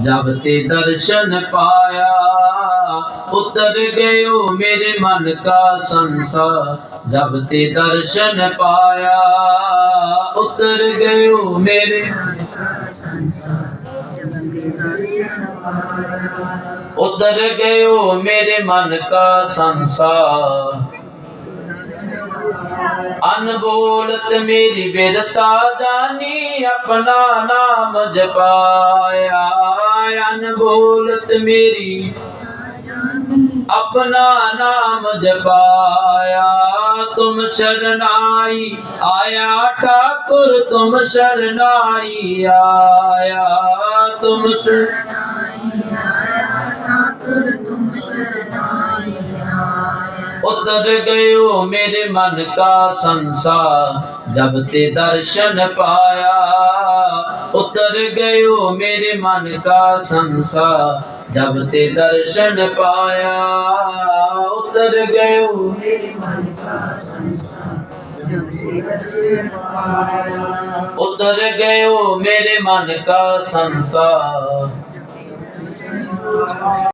ਜਬ ਤੇ ਦਰਸ਼ਨ ਪਾਇਆ, ਉਤਰ ਗਇਓ ਮੇਰੇ ਮਨ ਕਾ ਸੰਸਾਰ। ਜਬ ਤੇ ਦਰਸ਼ਨ ਪਾਇਆ, ਉਤਰ ਗਇਓ ਮੇਰੇ ਉਤਰ ਗਇਓ ਮੇਰੇ ਮਨ ਕਾ ਸੰਸਾਰ। ਮਨ ਬੋਲਤ ਮੇਰੀ ਬਿਰਤਾ ਜਾਨੀ, ਆਪਣਾ ਨਾਮ ਜਪਾਇਆ। ਅਨ ਬੋਲਤ ਮੇਰੀ ਆਪਣਾ ਨਾਮ ਜਪਾਇਆ। ਤੁਮ ਸ਼ਰਨਾਈ, ਆਇਆ ਠਾਕੁਰ, ਤੁਮ ਸ਼ਰਨਾਈ, ਆਇਆ ਤੁਮ ਸ਼ਰਨਾਈ उतर गयो मेरे मन का संसार जब ते दर्शन पाया उतर गयो मेरे मन का संसार जब ते दर्शन पाया उतर गयो उतर गयो मेरे मन का संसार